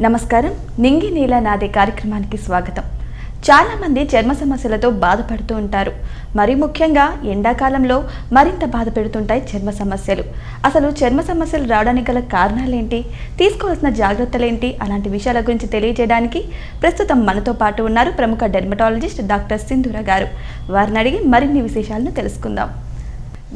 నమస్కారం. నింగి నీల నాదే కార్యక్రమానికి స్వాగతం. చాలా మంది చర్మ సమస్యలతో బాధపడుతూ ఉంటారు. మరి ముఖ్యంగా ఎండాకాలంలో మరింత బాధ పెడుతుంటాయి చర్మ సమస్యలు. అసలు చర్మ సమస్యలు రావడానికి గల కారణాలేంటి? తీసుకోవాల్సిన జాగ్రత్తలేంటి? అలాంటి విషయాల గురించి తెలియజేయడానికి ప్రస్తుతం మనతో పాటు ఉన్నారు ప్రముఖ డెర్మటాలజిస్ట్ డాక్టర్ సింధూర గారు. వారిని అడిగి మరిన్ని విశేషాలను తెలుసుకుందాం.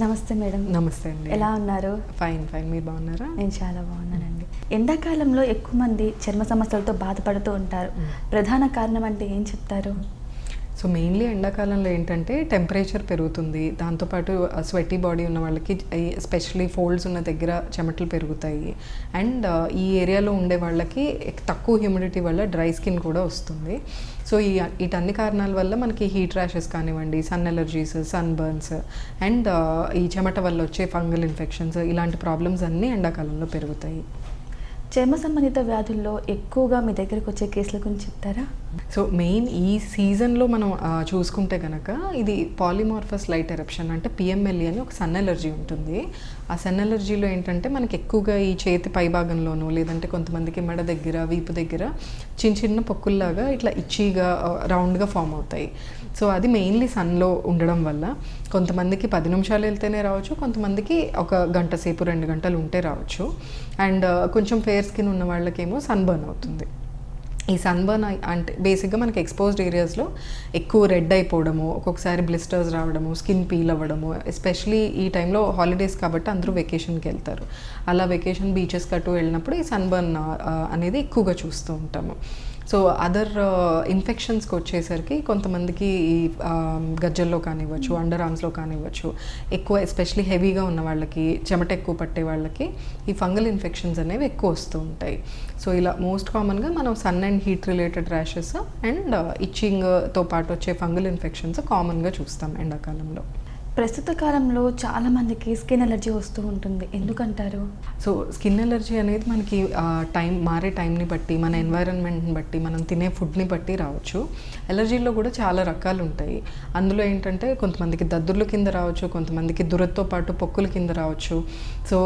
నమస్తే మేడం. నమస్తే అండి. ఎలా ఉన్నారు? Fine fine. మీరు బాగున్నారా? నేను చాలా బాగున్నానండి. ఎండాకాలంలో ఎక్కువ మంది చర్మ సమస్యలతో బాధపడుతూ ఉంటారు. ప్రధాన కారణం అంటే ఏం చెప్తారు? సో మెయిన్లీ ఎండాకాలంలో ఏంటంటే టెంపరేచర్ పెరుగుతుంది. దాంతోపాటు స్వెటీ బాడీ ఉన్న వాళ్ళకి ఎస్పెషలీ ఫోల్డ్స్ ఉన్న దగ్గర చెమటలు పెరుగుతాయి. అండ్ ఈ ఏరియాలో ఉండే వాళ్ళకి తక్కువ హ్యూమిడిటీ వల్ల డ్రై స్కిన్ కూడా వస్తుంది. సో ఈ వీటన్ని కారణాల వల్ల మనకి హీట్ ర్యాషెస్ కానివ్వండి sun allergies sun burns and ఈ చెమట వల్ల వచ్చే ఫంగల్ ఇన్ఫెక్షన్స్ ఇలాంటి ప్రాబ్లమ్స్ అన్నీ ఎండాకాలంలో పెరుగుతాయి. చర్మ సంబంధిత వ్యాధుల్లో ఎక్కువగా మీ దగ్గరకు వచ్చే కేసుల గురించి చెప్తారా? సో మెయిన్ ఈ సీజన్లో మనం చూసుకుంటే కనుక ఇది పాలిమార్ఫస్ లైట్ ఎరప్షన్ అంటే పిఎంఎల్ఈ అని ఒక సన్ ఎలర్జీ ఉంటుంది. ఆ సన్ ఎలర్జీలో ఏంటంటే మనకి ఎక్కువగా ఈ చేతి పై భాగంలోనూ లేదంటే కొంతమందికి మెడ దగ్గర వీపు దగ్గర చిన్న చిన్న పొక్కుల్లాగా ఇట్లా ఇచ్చిగా రౌండ్గా ఫామ్ అవుతాయి. సో అది మెయిన్లీ సన్లో ఉండడం వల్ల కొంతమందికి పది నిమిషాలు వెళ్తేనే రావచ్చు కొంతమందికి ఒక గంట సేపు రెండు గంటలు ఉంటే రావచ్చు. అండ్ uh, కొంచెం ఫేర్ స్కిన్ ఉన్న వాళ్ళకేమో సన్బర్న్ అవుతుంది. ఈ సన్బర్న్ అంటే బేసిక్గా మనకి ఎక్స్పోజ్డ్ ఏరియాస్లో ఎక్కువ రెడ్ అయిపోవడము ఒక్కొక్కసారి బ్లిస్టర్స్ రావడము స్కిన్ పీల్ అవ్వడము ఎస్పెషలీ ఈ టైంలో హాలిడేస్ కాబట్టి అందరూ వెకేషన్కి వెళ్తారు. అలా వెకేషన్ బీచెస్ కట్టు వెళ్ళినప్పుడు ఈ సన్బర్న్ uh, అనేది ఎక్కువగా చూస్తూ ఉంటాము. సో అదర్ ఇన్ఫెక్షన్స్కి వచ్చేసరికి కొంతమందికి ఈ గజ్జల్లో కానివ్వచ్చు అండర్ ఆర్మ్స్లో కానివ్వచ్చు ఎక్కువ ఎస్పెషలీ హెవీగా ఉన్న వాళ్ళకి చెమట ఎక్కువ పట్టే వాళ్ళకి ఈ ఫంగల్ ఇన్ఫెక్షన్స్ అనేవి ఎక్కువ వస్తూ ఉంటాయి. సో ఇలా మోస్ట్ కామన్గా మనం sun and heat related rashes and ఇచ్చింగ్తో పాటు వచ్చే ఫంగల్ ఇన్ఫెక్షన్స్ కామన్గా చూస్తాం ఎండాకాలంలో. ప్రస్తుత కాలంలో చాలా మందికి స్కిన్ ఎలర్జీ వస్తూ ఉంటుంది. ఎందుకంటారు? సో స్కిన్ ఎలర్జీ అనేది మనకి టైం మారే టైంని బట్టి మన ఎన్వైరన్మెంట్ని బట్టి మనం తినే ఫుడ్ని బట్టి రావచ్చు. ఎలర్జీలో కూడా చాలా రకాలు ఉంటాయి అందులో ఏంటంటే కొంతమందికి దద్దుర్ల కింద రావచ్చు కొంతమందికి దురతో పాటు పొక్కుల కింద రావచ్చు. సో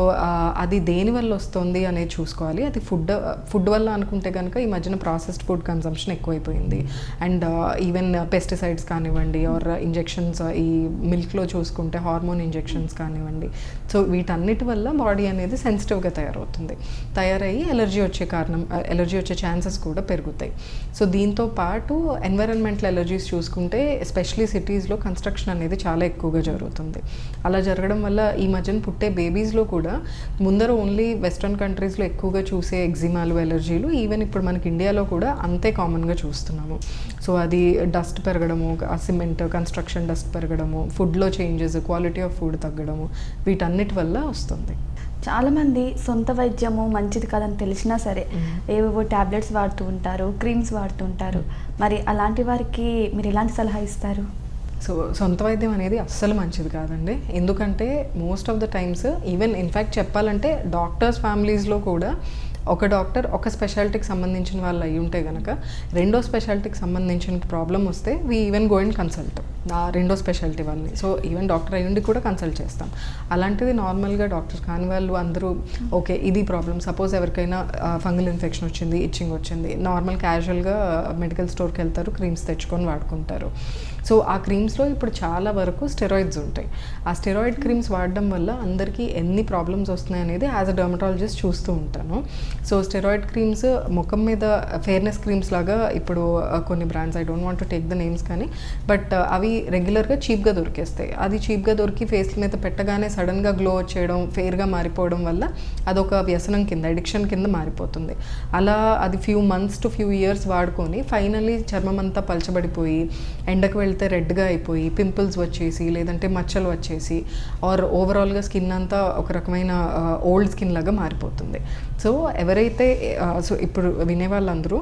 అది దేని వల్ల వస్తుంది అనేది చూసుకోవాలి. అది ఫుడ్ ఫుడ్ వల్ల అనుకుంటే కనుక ఈ మధ్యన ప్రాసెస్డ్ ఫుడ్ కన్సంప్షన్ ఎక్కువైపోయింది. అండ్ ఈవెన్ పెస్టిసైడ్స్ కానివ్వండి ఆర్ ఇంజెక్షన్స్ ఈ మిల్క్లో చూసుకుంటే హార్మోన్ ఇంజెక్షన్స్ కానివ్వండి. సో వీటన్నిటి వల్ల బాడీ అనేది సెన్సిటివ్గా తయారవుతుంది. తయారయ్యి ఎలర్జీ వచ్చే కారణం ఎలర్జీ వచ్చే ఛాన్సెస్ కూడా పెరుగుతాయి. సో దీంతో పాటు ఎన్విరాన్మెంటల్ ఎలర్జీస్ చూసుకుంటే ఎస్పెషలీ సిటీస్లో కన్స్ట్రక్షన్ అనేది చాలా ఎక్కువగా జరుగుతుంది. అలా జరగడం వల్ల ఈ మధ్యన పుట్టే బేబీస్లో కూడా ముందర ఓన్లీ వెస్ట్రన్ కంట్రీస్లో ఎక్కువగా చూసే ఎగ్జిమాలు ఎలర్జీలు ఈవెన్ ఇప్పుడు మనకి ఇండియాలో కూడా అంతే కామన్గా చూస్తున్నాము. సో అది డస్ట్ పెరగడము ఆ సిమెంట్ కన్స్ట్రక్షన్ డస్ట్ పెరగడము ఫుడ్లో చేంజెస్ క్వాలిటీ ఆఫ్ ఫుడ్ తగ్గడము వీటన్నిటి వల్ల వస్తుంది. చాలా మంది సొంత వైద్యము మంచిది కాదని తెలిసినా సరే ఏవేవో టాబ్లెట్స్ వాడుతూ ఉంటారు క్రీమ్స్ వాడుతూ ఉంటారు. మరి అలాంటి వారికి మీరు ఎలాంటి సలహా ఇస్తారు? సో సొంత వైద్యం అనేది అస్సలు మంచిది కాదండి. ఎందుకంటే most of the times even in fact చెప్పాలంటే డాక్టర్స్ ఫ్యామిలీస్లో కూడా ఒక డాక్టర్ ఒక స్పెషాలిటీకి సంబంధించిన వాళ్ళు అయి ఉంటే కనుక రెండో స్పెషాలిటీకి సంబంధించిన ప్రాబ్లం వస్తే we even go and consult. నా రెండో స్పెషాలిటీ వాళ్ళని. సో ఈవెన్ డాక్టర్ అయ్యుండి ఉండి కూడా కన్సల్ట్ చేస్తాం. అలాంటిది నార్మల్గా డాక్టర్స్ కాని వాళ్ళు అందరూ ఓకే ఇది ప్రాబ్లం. సపోజ్ ఎవరికైనా ఫంగల్ ఇన్ఫెక్షన్ వచ్చింది ఇచ్చింగ్ వచ్చింది. నార్మల్ క్యాజువల్గా మెడికల్ స్టోర్కి వెళ్తారు క్రీమ్స్ తెచ్చుకొని వాడుకుంటారు. సో ఆ క్రీమ్స్లో ఇప్పుడు చాలా వరకు స్టెరాయిడ్స్ ఉంటాయి. ఆ స్టెరాయిడ్ క్రీమ్స్ వాడడం వల్ల అందరికీ ఎన్ని ప్రాబ్లమ్స్ వస్తున్నాయి అనేది యాజ్ అ డర్మటాలజిస్ట్ చూస్తూ ఉంటాను. సో స్టెరాయిడ్ క్రీమ్స్ ముఖం మీద ఫేర్నెస్ క్రీమ్స్ లాగా ఇప్పుడు కొన్ని brands I don't want to take the names కానీ బట్ అవి రెగ్యులర్గా చీప్గా దొరికేస్తాయి. అది చీప్గా దొరికి ఫేస్ మీద పెట్టగానే సడన్గా గ్లో వచ్చేయడం ఫేర్గా మారిపోవడం వల్ల అదొక వ్యసనం కింద అడిక్షన్ కింద మారిపోతుంది. అలా అది few months to few years వాడుకొని ఫైనలీ చర్మం అంతా పలచబడిపోయి ఎండకు వెళ్తే రెడ్గా అయిపోయి పింపుల్స్ వచ్చేసి లేదంటే మచ్చలు వచ్చేసి ఆర్ ఓవరాల్గా స్కిన్ అంతా ఒక రకమైన ఓల్డ్ స్కిన్ లాగా మారిపోతుంది. సో ఎవరైతే సో ఇప్పుడు వినే వాళ్ళందరూ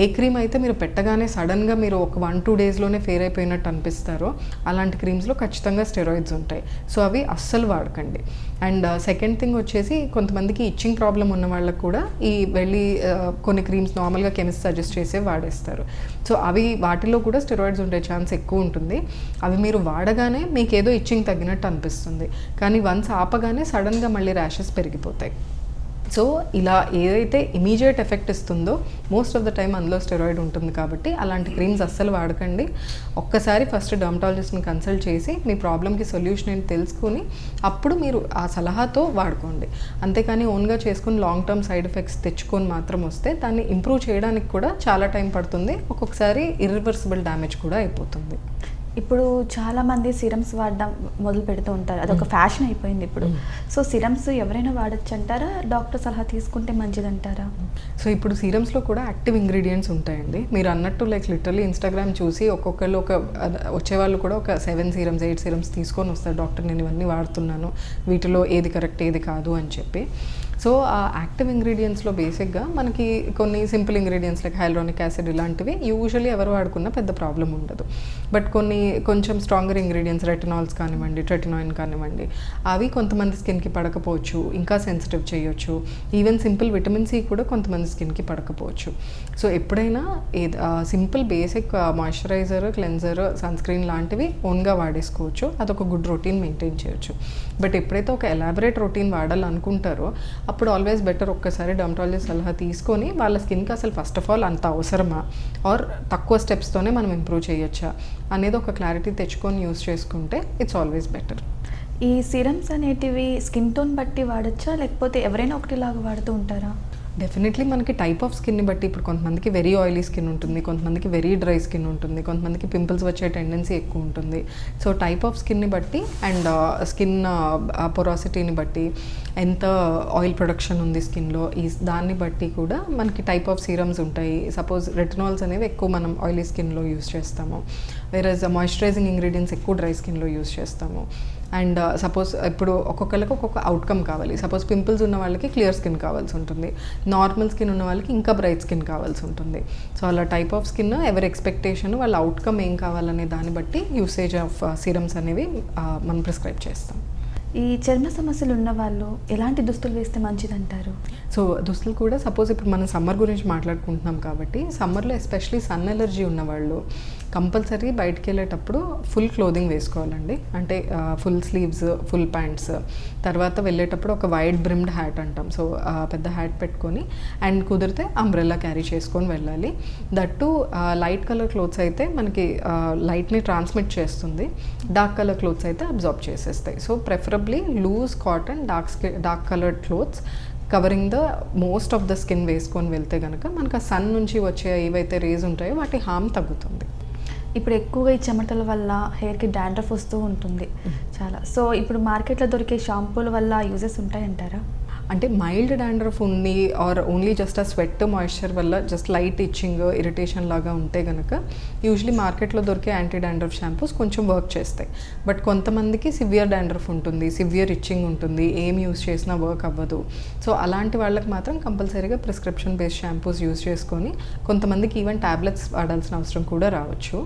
ఏ క్రీమ్ అయితే మీరు పెట్టగానే సడన్గా మీరు ఒక వన్ టూ డేస్లోనే ఫేర్ అయిపోయినట్టు అనిపిస్తారో అలాంటి క్రీమ్స్లో ఖచ్చితంగా స్టెరాయిడ్స్ ఉంటాయి. సో అవి అస్సలు వాడకండి. అండ్ సెకండ్ థింగ్ వచ్చేసి కొంతమందికి ఇచ్చింగ్ ప్రాబ్లం ఉన్న వాళ్ళకి కూడా ఈ వెళ్ళి కొన్ని క్రీమ్స్ నార్మల్గా కెమిస్ట్ సజెస్ట్ చేసే వాడేస్తారు. సో అవి వాటిలో కూడా స్టెరాయిడ్స్ ఉండే ఛాన్స్ ఎక్కువ ఉంటుంది. అవి మీరు వాడగానే మీకు ఏదో ఇచ్చింగ్ తగ్గినట్టు అనిపిస్తుంది. కానీ వన్స్ ఆపగానే సడన్గా మళ్ళీ ర్యాషెస్ పెరిగిపోతాయి. సో ఇలా ఏదైతే ఇమీడియట్ ఎఫెక్ట్ ఇస్తుందో మోస్ట్ ఆఫ్ ద టైం అందులో స్టెరాయిడ్ ఉంటుంది కాబట్టి అలాంటి క్రీమ్స్ అస్సలు వాడకండి. ఒక్కసారి ఫస్ట్ డర్మటాలజిస్ట్ని కన్సల్ట్ చేసి మీ ప్రాబ్లమ్కి సొల్యూషన్ ఏంటి తెలుసుకుని అప్పుడు మీరు ఆ సలహాతో వాడుకోండి. అంతేకాని ఓన్గా చేసుకుని లాంగ్ టర్మ్ సైడ్ ఎఫెక్ట్స్ తెచ్చుకొని మాత్రం వస్తే దాన్ని ఇంప్రూవ్ చేయడానికి కూడా చాలా టైం పడుతుంది. ఒక్కొక్కసారి ఇర్రివర్సిబుల్ డ్యామేజ్ కూడా అయిపోతుంది. ఇప్పుడు చాలా మంది సిరమ్స్ వాడడం మొదలు పెడుతూ ఉంటారు. అదొక ఫ్యాషన్ అయిపోయింది ఇప్పుడు. సో సిరమ్స్ ఎవరైనా వాడచ్చు అంటారా డాక్టర్ సలహా తీసుకుంటే మంచిదంటారా? సో ఇప్పుడు సీరమ్స్లో కూడా యాక్టివ్ ఇంగ్రీడియంట్స్ ఉంటాయండి. మీరు అన్నట్టు లైక్ లిటరలీ ఇన్స్టాగ్రామ్ చూసి ఒక్కొక్కళ్ళు ఒక వచ్చేవాళ్ళు కూడా ఒక సెవెన్ సీరమ్స్ ఎయిట్ సీరమ్స్ తీసుకొని వస్తారు. డాక్టర్ నేను ఇవన్నీ వాడుతున్నాను. వీటిలో ఏది కరెక్ట్ ఏది కాదు అని చెప్పి. సో ఆ యాక్టివ్ ఇంగ్రీడియంట్స్లో బేసిక్గా మనకి కొన్ని simple ingredients like hyaluronic acid ఇలాంటివి యూజువల్లీ ఎవరు వాడుకున్నా పెద్ద ప్రాబ్లం ఉండదు. బట్ కొన్ని కొంచెం స్ట్రాంగర్ ఇంగ్రీడియంట్స్ రెటనాల్స్ కానివ్వండి ట్రెటినాయిన్ కానివ్వండి అవి కొంతమంది స్కిన్కి పడకపోవచ్చు ఇంకా సెన్సిటివ్ చేయొచ్చు. ఈవెన్ సింపుల్ విటమిన్ సి కూడా కొంతమంది స్కిన్కి పడకపోవచ్చు. సో ఎప్పుడైనా ఏది simple basic moisturiser cleanser sunscreen లాంటివి ఓన్గా వాడేసుకోవచ్చు. అదొక గుడ్ రొటీన్ మెయింటైన్ చేయొచ్చు. బట్ ఎప్పుడైతే ఒక ఎలాబరేట్ రొటీన్ వాడాలనుకుంటారో అప్పుడు ఆల్వేస్ బెటర్ ఒక్కసారి డర్మటాలజిస్ట్ సలహా తీసుకొని వాళ్ళ స్కిన్కి అసలు ఫస్ట్ ఆఫ్ ఆల్ అంత అవసరమా? ఆర్ తక్కువ స్టెప్స్తోనే మనం ఇంప్రూవ్ చేయొచ్చా? అనేది ఒక క్లారిటీ తెచ్చుకొని యూస్ చేసుకుంటే ఇట్స్ ఆల్వేస్ బెటర్ ఈ సిరమ్స్ అనేటివి స్కిన్ టోన్ బట్టి వాడచ్చా? లేకపోతే ఎవరైనా ఒకటిలాగా వాడుతూ ఉంటారా? డెఫినెట్లీ మనకి టైప్ ఆఫ్ స్కిన్ని బట్టి ఇప్పుడు కొంతమందికి వెరీ ఆయిలీ స్కిన్ ఉంటుంది కొంతమందికి వెరీ డ్రై స్కిన్ ఉంటుంది కొంతమందికి పింపుల్స్ వచ్చే టెండెన్సీ ఎక్కువ ఉంటుంది. సో టైప్ ఆఫ్ స్కిన్ని బట్టి అండ్ స్కిన్ పొరాసిటీని బట్టి ఎంత ఆయిల్ ప్రొడక్షన్ ఉంది స్కిన్లో ఈ దాన్ని బట్టి కూడా మనకి టైప్ ఆఫ్ సీరమ్స్ ఉంటాయి. సపోజ్ రెటినాల్స్ అనేవి ఎక్కువ మనం ఆయిలీ స్కిన్లో యూస్ చేస్తాము. వేరే మాయిశ్చరైజింగ్ ఇంగ్రీడియంట్స్ ఎక్కువ డ్రై స్కిన్లో యూస్ చేస్తాము. అండ్ సపోజ్ ఇప్పుడు ఒక్కొక్కరికి ఒక్కొక్క అవుట్కమ్ కావాలి. సపోజ్ పింపుల్స్ ఉన్న వాళ్ళకి క్లియర్ స్కిన్ కావాల్సి ఉంటుంది. నార్మల్ స్కిన్ ఉన్న వాళ్ళకి ఇంకా బ్రైట్ స్కిన్ కావాల్సి ఉంటుంది. సో అలా టైప్ ఆఫ్ స్కిన్ ఎవరి ఎక్స్పెక్టేషన్ వాళ్ళ అవుట్కమ్ ఏం కావాలనే దాన్ని బట్టి యూసేజ్ ఆఫ్ సిరమ్స్ అనేవి ఆ, మనం ప్రిస్క్రైబ్ చేస్తాం. ఈ చర్మ సమస్యలు ఉన్న వాళ్ళు ఎలాంటి దుస్తులు వేస్తే మంచిదంటారు? సో దుస్తులు కూడా సపోజ్ ఇప్పుడు మనం సమ్మర్ గురించి మాట్లాడుకుంటున్నాం కాబట్టి సమ్మర్లో ఎస్పెషలీ సన్ ఎలర్జీ ఉన్నవాళ్ళు కంపల్సరీ బయటికి వెళ్ళేటప్పుడు ఫుల్ క్లోదింగ్ వేసుకోవాలండి. అంటే ఫుల్ స్లీవ్స్ ఫుల్ ప్యాంట్స్. తర్వాత వెళ్ళేటప్పుడు ఒక వైడ్ బ్రిమ్డ్ హ్యాట్ అంటాం. సో పెద్ద హ్యాట్ పెట్టుకొని అండ్ కుదిరితే అంబ్రెల్లా క్యారీ చేసుకొని వెళ్ళాలి. దట్టు లైట్ కలర్ క్లోత్స్ అయితే మనకి లైట్ని ట్రాన్స్మిట్ చేస్తుంది. డార్క్ కలర్ క్లోత్స్ అయితే అబ్జార్బ్ చేసేస్తాయి. So preferably loose cotton dark dark coloured clothes covering the most of the skin వేసుకొని వెళ్తే కనుక మనకు ఆ సన్ నుంచి వచ్చే ఏవైతే రేజ్ ఉంటాయో వాటి హామ్ తగ్గుతుంది. ఇప్పుడు ఎక్కువగా ఈ చెమటల వల్ల హెయిర్కి డాండ్రఫ్ వస్తూ ఉంటుంది. చాలా. సో ఇప్పుడు మార్కెట్లో దొరికే షాంపూల వల్ల యూజెస్ ఉంటాయంటారా? అంటే మైల్డ్ డాండ్రఫ్ ఉంది ఆర్ ఓన్లీ జస్ట్ ఆ స్వెట్ మాయిశ్చర్ వల్ల జస్ట్ లైట్ ఇచ్చింగ్ ఇరిటేషన్ లాగా ఉంటే కనుక యూజువలీ మార్కెట్లో దొరికే యాంటీ డాండ్రఫ్ షాంపూస్ కొంచెం వర్క్ చేస్తాయి. బట్ కొంతమందికి సివియర్ డాండ్రఫ్ ఉంటుంది సివియర్ ఇచ్చింగ్ ఉంటుంది ఏం యూస్ చేసినా వర్క్ అవ్వదు. సో అలాంటి వాళ్ళకి మాత్రం కంపల్సరీగా ప్రిస్క్రిప్షన్ బేస్డ్ షాంపూస్ యూస్ చేసుకొని కొంతమందికి ఈవెన్ ట్యాబ్లెట్స్ వాడాల్సిన అవసరం కూడా రావచ్చు.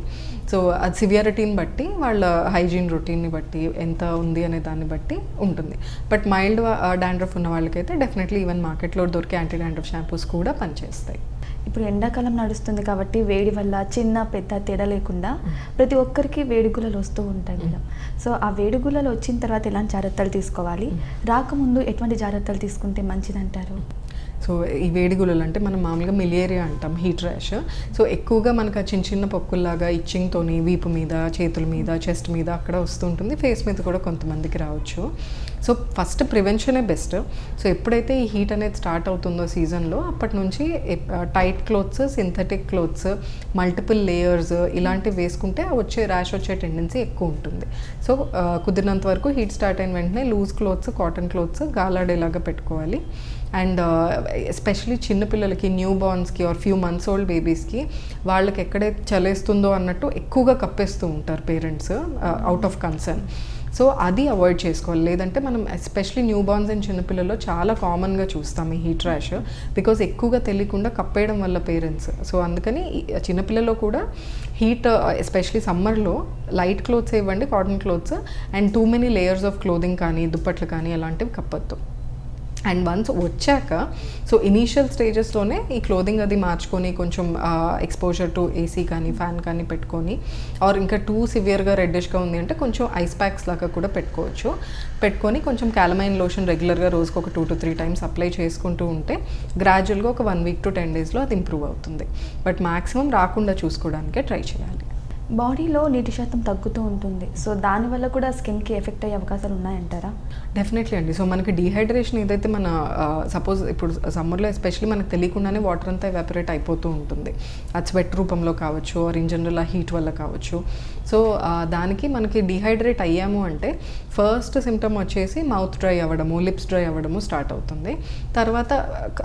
సో అది సివియారిటీని బట్టి వాళ్ళ హైజీన్ రొటీన్ని బట్టి ఎంత ఉంది అనే దాన్ని బట్టి ఉంటుంది. బట్ మైల్డ్ డాండ్రఫ్ ఉన్న వాళ్ళకైతే డెఫినెట్లీ ఈవెన్ మార్కెట్లో దొరికే యాంటీ డాండ్రఫ్ షాంపూస్ కూడా పనిచేస్తాయి. ఇప్పుడు ఎండాకాలం నడుస్తుంది కాబట్టి వేడి వల్ల చిన్న పెద్ద తేడా లేకుండా ప్రతి ఒక్కరికి వేడిగులలు వస్తూ ఉంటాయి మేడం సో ఆ వేడిగులలు వచ్చిన తర్వాత ఎలాంటి జాగ్రత్తలు తీసుకోవాలి? రాకముందు ఎటువంటి జాగ్రత్తలు తీసుకుంటే మంచిదంటారు? సో ఈ వేడిగులలు అంటే మనం మామూలుగా మిలియేరియా అంటాం హీట్ ర్యాష్. సో ఎక్కువగా మనకు ఆ చిన్న చిన్న పొక్కుల్లాగా ఇచ్చింగ్తోని వీపు మీద చేతుల మీద చెస్ట్ మీద అక్కడ వస్తుంటుంది ఫేస్ మీద కూడా కొంతమందికి రావచ్చు. సో ఫస్ట్ ప్రివెన్షనే బెస్ట్. సో ఎప్పుడైతే ఈ హీట్ అనేది స్టార్ట్ అవుతుందో సీజన్లో అప్పటి నుంచి tight clothes synthetic clothes multiple layers ఇలాంటివి వేసుకుంటే వచ్చే ర్యాష్ వచ్చే టెండెన్సీ ఎక్కువ ఉంటుంది. సో కుదిరినంత వరకు హీట్ స్టార్ట్ అయిన వెంటనే లూజ్ క్లోత్స్ కాటన్ క్లోత్స్ గాలాడేలాగా పెట్టుకోవాలి. అండ్ ఎస్పెషలీ చిన్నపిల్లలకి న్యూ బార్న్స్కి ఆర్ ఫ్యూ మంత్స్ ఓల్డ్ బేబీస్కి వాళ్ళకి ఎక్కడైతే చలేస్తుందో అన్నట్టు ఎక్కువగా కప్పేస్తూ ఉంటారు parents out of concern so అది అవాయిడ్ చేసుకోవాలి. లేదంటే మనం ఎస్పెషలీ న్యూ బార్న్స్ అండ్ చిన్నపిల్లల్లో చాలా కామన్గా చూస్తాం ఈ హీట్ ర్యాష్ బికాజ్ ఎక్కువగా తెలియకుండా కప్పేయడం వల్ల పేరెంట్స్ సో అందుకని చిన్నపిల్లల్లో కూడా హీట్ ఎస్పెషలీ సమ్మర్లో లైట్ క్లోత్స్ ఇవ్వండి cotton clothes and too many layers of clothing కానీ దుప్పట్లు కానీ అలాంటివి కప్పొద్దు. అండ్ వన్స్ వచ్చాక సో ఇనీషియల్ స్టేజెస్లోనే ఈ క్లోదింగ్ అది మార్చుకొని కొంచెం ఎక్స్పోజర్ టు ఏసీ కానీ ఫ్యాన్ కానీ పెట్టుకొని ఆర్ ఇంకా టూ సివియర్గా రెడ్డిష్గా ఉంది అంటే కొంచెం ఐస్ ప్యాక్స్ లాగా కూడా పెట్టుకోవచ్చు. పెట్టుకొని కొంచెం క్యాలమైన్ లోషన్ రెగ్యులర్గా రోజుకు ఒక two to three times apply చేసుకుంటూ ఉంటే గ్రాడ్యువల్గా ఒక వన్ వీక్ టు టెన్ డేస్లో అది ఇంప్రూవ్ అవుతుంది. బట్ మ్యాక్సిమం రాకుండా చూసుకోవడానికే ట్రై చేయాలి. బాడీలో నీటి శాతం తగ్గుతూ ఉంటుంది. సో దానివల్ల కూడా స్కిన్కి ఎఫెక్ట్ అయ్యే అవకాశాలు ఉన్నాయంటారా? డెఫినెట్లీ అండి. సో మనకి డిహైడ్రేషన్ ఏదైతే మన సపోజ్ ఇప్పుడు సమ్మర్లో ఎస్పెషల్లీ మనకు తెలియకుండానే వాటర్ అంతా ఎవాపరేట్ అయిపోతూ ఉంటుంది. అది స్వెట్ రూపంలో కావచ్చు ఆర్ ఇన్ జనరల్ ఆ హీట్ వల్ల కావచ్చు. సో దానికి మనకి డిహైడ్రేట్ అయ్యాము అంటే ఫస్ట్ సిమ్టమ్ వచ్చేసి మౌత్ డ్రై అవ్వడము లిప్స్ డ్రై అవ్వడము స్టార్ట్ అవుతుంది. తర్వాత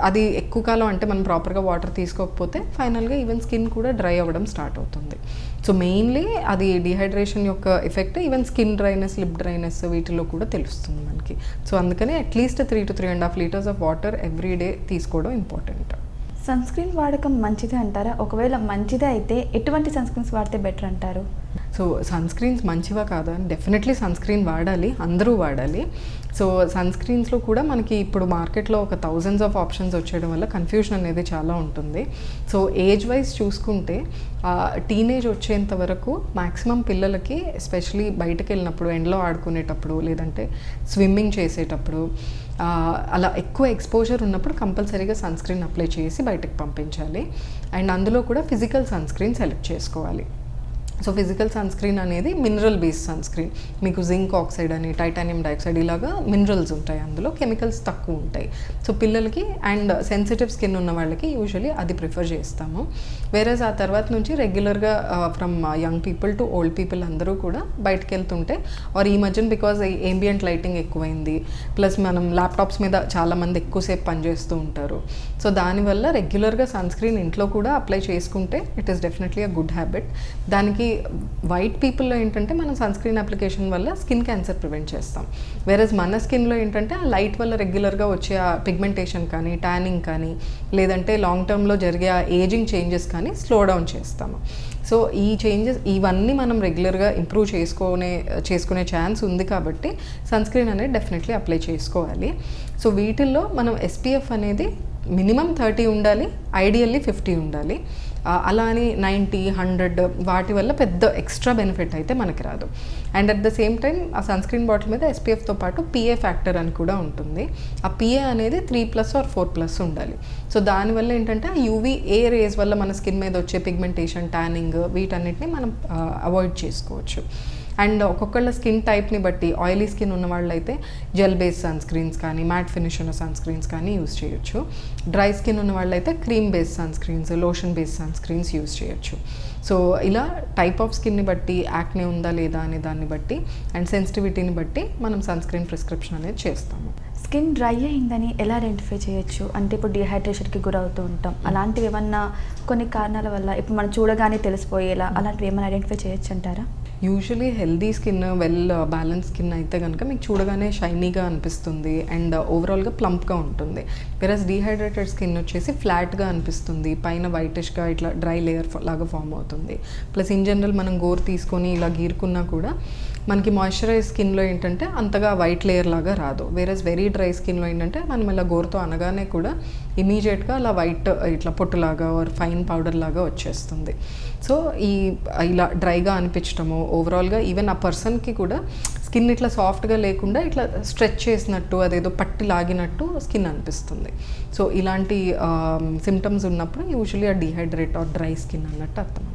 అది ఎక్కువ కాలం అంటే మనం ప్రాపర్గా వాటర్ తీసుకోకపోతే ఫైనల్గా ఈవెన్ స్కిన్ కూడా డ్రై అవ్వడం స్టార్ట్ అవుతుంది. సో మెయిన్లీ అది డిహైడ్రేషన్ యొక్క effect even skin dryness lip dryness వీటిలో కూడా తెలుస్తుంది మనకి. సో అందుకని at least three to three and half litres of water every day తీసుకోవడం ఇంపార్టెంట్ సన్ స్క్రీన్ వాడకం మంచిదే అంటారా? ఒకవేళ మంచిదే అయితే ఎటువంటి సన్ స్క్రీన్స్ వాడితే బెటర్ అంటారు? సో సన్ స్క్రీన్స్ మంచివా కాదా? డెఫినెట్లీ సన్ స్క్రీన్ వాడాలి అందరూ వాడాలి. సో సన్ స్క్రీన్స్లో కూడా మనకి ఇప్పుడు మార్కెట్లో ఒక థౌజండ్స్ ఆఫ్ ఆప్షన్స్ వచ్చేయడం వల్ల కన్ఫ్యూజన్ అనేది చాలా ఉంటుంది. సో ఏజ్ వైజ్ చూసుకుంటే టీనేజ్ వచ్చేంత వరకు మ్యాక్సిమం పిల్లలకి ఎస్పెషలీ బయటకు వెళ్ళినప్పుడు ఎండలో ఆడుకునేటప్పుడు లేదంటే స్విమ్మింగ్ చేసేటప్పుడు అలా ఎక్కువ ఎక్స్పోజర్ ఉన్నప్పుడు కంపల్సరీగా సన్ స్క్రీన్ అప్లై చేసి బయటకు పంపించాలి. అండ్ అందులో కూడా ఫిజికల్ సన్ స్క్రీన్ సెలెక్ట్ చేసుకోవాలి. సో ఫిజికల్ సన్ స్క్రీన్ అనేది మినరల్ బేస్డ్ సన్ స్క్రీన్ మీకు జింక్ ఆక్సైడ్ అని టైటానియం డైఆక్సైడ్ ఇలాగా మినరల్స్ ఉంటాయి అందులో కెమికల్స్ తక్కువ ఉంటాయి. సో పిల్లలకి అండ్ సెన్సిటివ్ స్కిన్ ఉన్న వాళ్ళకి యూజువలీ అది ప్రిఫర్ చేస్తాము. వేరేస్ ఆ తర్వాత నుంచి రెగ్యులర్గా from young people to old people అందరూ కూడా బయటకు వెళ్తుంటే ఆర్ ఈ మధ్యన బికాజ్ ఏంబియంట్ లైటింగ్ ఎక్కువైంది ప్లస్ మనం ల్యాప్టాప్స్ మీద చాలామంది ఎక్కువసేపు పనిచేస్తూ ఉంటారు. సో దానివల్ల రెగ్యులర్గా సన్ స్క్రీన్ ఇంట్లో కూడా అప్లై చేసుకుంటే it is definitely a good habit దానికి వైట్ పీపుల్లో ఏంటంటే మనం సన్ స్క్రీన్ అప్లికేషన్ వల్ల స్కిన్ క్యాన్సర్ ప్రివెంట్ చేస్తాం. వేరేజ్ మన స్కిన్లో ఏంటంటే ఆ లైట్ వల్ల రెగ్యులర్గా వచ్చే ఆ పిగ్మెంటేషన్ కానీ ట్యానింగ్ కానీ లేదంటే లాంగ్ టర్మ్లో జరిగే ఆ ఏజింగ్ చేంజెస్ కానీ స్లో డౌన్ చేస్తాము. సో ఈ చేంజెస్ ఇవన్నీ మనం రెగ్యులర్గా ఇంప్రూవ్ చేసుకునే చేసుకునే ఛాన్స్ ఉంది కాబట్టి సన్ స్క్రీన్ అనేది డెఫినెట్లీ అప్లై చేసుకోవాలి. సో వీటిల్లో మనం ఎస్పీఎఫ్ అనేది మినిమం థర్టీ ఉండాలి ఐడియల్లీ ఫిఫ్టీ ఉండాలి. అలా అని నైంటీ హండ్రెడ్ వాటి వల్ల పెద్ద ఎక్స్ట్రా బెనిఫిట్ అయితే మనకి రాదు. And at the same time ఆ సన్ స్క్రీన్ బాటిల్ మీద ఎస్పీఎఫ్తో పాటు పిఏ ఫ్యాక్టర్ అని కూడా ఉంటుంది. ఆ పిఏ అనేది three plus or four plus ఉండాలి. సో దానివల్ల ఏంటంటే ఆ యూవీ ఏ రేస్ వల్ల మన స్కిన్ మీద వచ్చే పిగ్మెంటేషన్ ట్యానింగ్ వీటన్నిటిని మనం అవాయిడ్ చేసుకోవచ్చు. అండ్ ఒక్కొక్కళ్ళ స్కిన్ టైప్ని బట్టి ఆయిలీ స్కిన్ ఉన్న వాళ్ళైతే జెల్ బేస్ సన్ స్క్రీన్స్ కానీ మ్యాట్ ఫినిష్ ఉన్న సన్ స్క్రీన్స్ కానీ యూస్ చేయొచ్చు. డ్రై స్కిన్ ఉన్న వాళ్ళైతే cream base sunscreens lotion base sunscreens use చేయొచ్చు. సో ఇలా టైప్ ఆఫ్ స్కిన్ని బట్టి యాక్నే ఉందా లేదా అనే దాన్ని బట్టి అండ్ సెన్సిటివిటీని బట్టి మనం సన్ స్క్రీన్ ప్రిస్క్రిప్షన్ అనేది చేస్తాము. స్కిన్ డ్రై అయిందని ఎలా ఐడెంటిఫై చేయొచ్చు? అంటే ఇప్పుడు డిహైడ్రేషన్కి గురవుతూ ఉంటాం. అలాంటివి ఏమన్నా కొన్ని కారణాల వల్ల ఇప్పుడు మనం చూడగానే తెలిసిపోయేలా అలాంటివి ఏమైనా ఐడెంటిఫై చేయొచ్చు అంటారా? Usually healthy skin well balance skin అయితే కనుక మీకు చూడగానే షైనీగా అనిపిస్తుంది అండ్ ఓవరాల్గా ప్లంప్గా ఉంటుంది. వెరస్ డీహైడ్రేటెడ్ స్కిన్ వచ్చేసి ఫ్లాట్గా అనిపిస్తుంది పైన వైటిష్గా ఇట్లా డ్రై లేయర్ లాగా ఫామ్ అవుతుంది. ప్లస్ ఇన్ జనరల్ మనం గోర్ తీసుకొని ఇలా గీరుకున్నా కూడా మనకి మాయిశ్చరైజ్ స్కిన్లో ఏంటంటే అంతగా వైట్ లేయర్ లాగా రాదు. వేరేస్ వెరీ డ్రై స్కిన్లో ఏంటంటే మనం ఇలా గోరుతో అనగానే కూడా ఇమీడియట్గా అలా వైట్ ఇట్లా పొట్టులాగా ఆర్ ఫైన్ పౌడర్ లాగా వచ్చేస్తుంది. సో ఈ ఇలా డ్రైగా అనిపించడము ఓవరాల్గా ఈవెన్ ఆ పర్సన్కి కూడా స్కిన్ ఇట్లా సాఫ్ట్గా లేకుండా ఇట్లా స్ట్రెచ్ చేసినట్టు అదేదో పట్టి లాగినట్టు స్కిన్ అనిపిస్తుంది. సో ఇలాంటి సిమ్టమ్స్ ఉన్నప్పుడు యూజువలీ ఆ డిహైడ్రేట్ ఆర్ డ్రై స్కిన్ అన్నట్టు అర్థం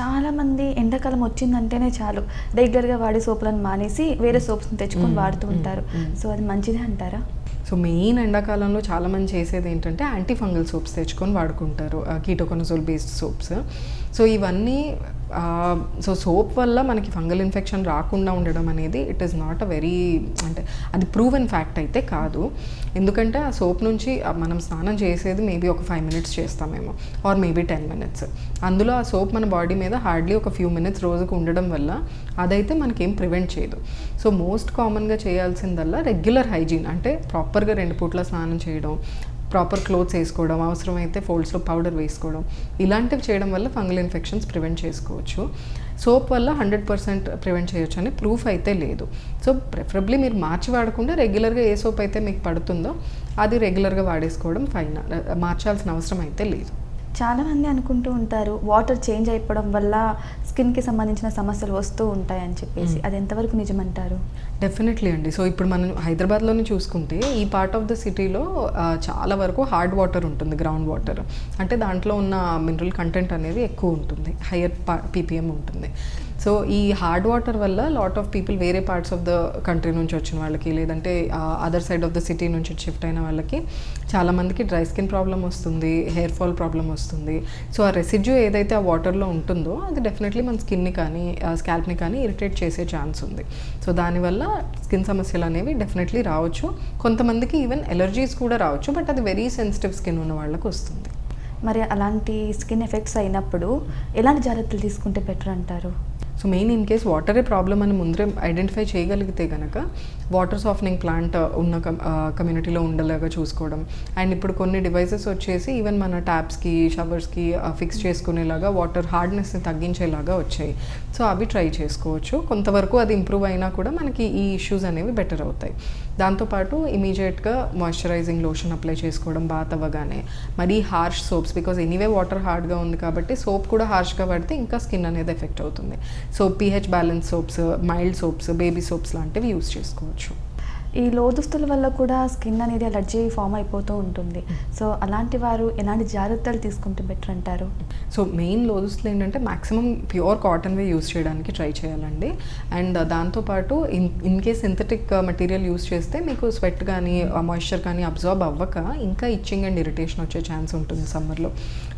అనమాట చాలా మంది ఎండాకాలం వచ్చిందంటేనే చాలు. రెగ్యులర్గా వాడే సోపులను మానేసి వేరే సోప్స్ని తెచ్చుకొని వాడుతూ ఉంటారు. సో అది మంచిదే అంటారా? సో మెయిన్ ఎండాకాలంలో చాలామంది చేసేది ఏంటంటే యాంటీ ఫంగల్ సోప్స్ తెచ్చుకొని వాడుకుంటారు. Ketoconazole based soaps. సో ఇవన్నీ సో సోప్ వల్ల మనకి ఫంగల్ ఇన్ఫెక్షన్ రాకుండా ఉండడం అనేది it is not a very అంటే అది ప్రూవెన్ ఫ్యాక్ట్ అయితే కాదు. ఎందుకంటే ఆ సోప్ నుంచి మనం స్నానం చేసేది మేబీ ఒక ఫైవ్ మినిట్స్ చేస్తామేమో ఆర్ మేబీ టెన్ మినిట్స్ అందులో ఆ సోప్ మన బాడీ మీద హార్డ్లీ ఒక ఫ్యూ మినిట్స్ రోజుకు ఉండడం వల్ల అదైతే మనకేం ప్రివెంట్ చేయదు. సో మోస్ట్ కామన్గా చేయాల్సిందల్లా రెగ్యులర్ హైజీన్ అంటే ప్రాపర్గా రెండు పూట్ల స్నానం చేయడం ప్రాపర్ క్లోత్స్ వేసుకోవడం అవసరమైతే ఫోల్డ్స్లో పౌడర్ వేసుకోవడం ఇలాంటివి చేయడం వల్ల ఫంగల్ ఇన్ఫెక్షన్స్ ప్రివెంట్ చేసుకోవచ్చు. సోప్ వల్ల హండ్రెడ్ పర్సెంట్ ప్రివెంట్ చేయొచ్చు అని ప్రూఫ్ అయితే లేదు. సో ప్రిఫరబ్లీ మీరు మార్చి వాడకుండా రెగ్యులర్గా ఏ సోప్ అయితే మీకు పడుతుందో అది రెగ్యులర్గా వాడేసుకోవడం ఫైన్ మార్చాల్సిన అవసరం అయితే లేదు. చాలా మంది అనుకుంటూ ఉంటారు వాటర్ చేంజ్ అయిపోవడం వల్ల స్కిన్కి సంబంధించిన సమస్యలు వస్తూ ఉంటాయని చెప్పేసి. అది ఎంతవరకు నిజమంటారు? డెఫినెట్లీ అండి. సో ఇప్పుడు మనం హైదరాబాద్లోనే చూసుకుంటే ఈ పార్ట్ ఆఫ్ ద సిటీలో చాలా వరకు హార్డ్ వాటర్ ఉంటుంది గ్రౌండ్ వాటర్. అంటే దాంట్లో ఉన్న మినరల్ కంటెంట్ అనేది ఎక్కువ ఉంటుంది. హయ్యర్ పీపీఎం ఉంటుంది. సో ఈ హార్డ్ వాటర్ వల్ల లాట్ ఆఫ్ పీపుల్ వేరే పార్ట్స్ ఆఫ్ ద కంట్రీ నుంచి వచ్చిన వాళ్ళకి లేదంటే other side of the city నుంచి షిఫ్ట్ అయిన వాళ్ళకి చాలామందికి డ్రై స్కిన్ ప్రాబ్లం వస్తుంది హెయిర్ ఫాల్ ప్రాబ్లం వస్తుంది. సో ఆ రెసిడ్యూ ఏదైతే ఆ వాటర్లో ఉంటుందో అది డెఫినెట్లీ మన స్కిన్ని కానీ స్కాల్ప్ని కానీ ఇరిటేట్ చేసే ఛాన్స్ ఉంది. సో దానివల్ల స్కిన్ సమస్యలు అనేవి డెఫినెట్లీ రావచ్చు. కొంతమందికి ఈవెన్ ఎలర్జీస్ కూడా రావచ్చు బట్ అది వెరీ సెన్సిటివ్ స్కిన్ ఉన్న వాళ్ళకి వస్తుంది. మరి అలాంటి స్కిన్ ఎఫెక్ట్స్ అయినప్పుడు ఎలాంటి జాగ్రత్తలు తీసుకుంటే బెటర్ అంటారు? సో మెయిన్ ఇన్ కేస్ వాటరే ప్రాబ్లమ్ అని ముందరే ఐడెంటిఫై చేయగలిగితే కనుక వాటర్ సాఫ్టనింగ్ ప్లాంట్ ఉన్న కమ్యూనిటీలో uh, ఉండేలాగా చూసుకోవడం. అండ్ ఇప్పుడు కొన్ని డివైసెస్ వచ్చేసి ఈవెన్ మన ట్యాప్స్కి షవర్స్కి ఫిక్స్ చేసుకునేలాగా వాటర్ హార్డ్నెస్ని తగ్గించేలాగా వచ్చాయి. సో అవి ట్రై చేసుకోవచ్చు. కొంతవరకు అది ఇంప్రూవ్ అయినా కూడా మనకి ఈ ఇష్యూస్ అనేవి బెటర్ అవుతాయి. దాంతోపాటు ఇమీడియట్గా మాయిశ్చరైజింగ్ లోషన్ అప్లై చేసుకోవడం బాత్ అవ్వగానే మరీ harsh soaps because anyway water హార్డ్గా ఉంది కాబట్టి సోప్ కూడా హార్ష్గా పడితే ఇంకా స్కిన్ అనేది ఎఫెక్ట్ అవుతుంది. So pH balance soaps mild soaps baby soaps లాంటివి యూస్ చేసుకోవచ్చు. ఈ లోదుస్తుల వల్ల కూడా స్కిన్ అనేది అలర్జీ ఫామ్ అయిపోతూ ఉంటుంది. సో అలాంటి వారు ఎలాంటి జాగ్రత్తలు తీసుకుంటే బెటర్ అంటారు? సో మెయిన్ లోదుస్తులు ఏంటంటే మాక్సిమం ప్యూర్ కాటన్వే యూస్ చేయడానికి ట్రై చేయాలండి. అండ్ దాంతోపాటు in in case synthetic material use చేస్తే మీకు స్వెట్ కానీ మాయిశ్చర్ కానీ అబ్జార్బ్ అవ్వక ఇంకా ఇచ్చింగ్ అండ్ ఇరిటేషన్ వచ్చే ఛాన్స్ ఉంటుంది సమ్మర్లో.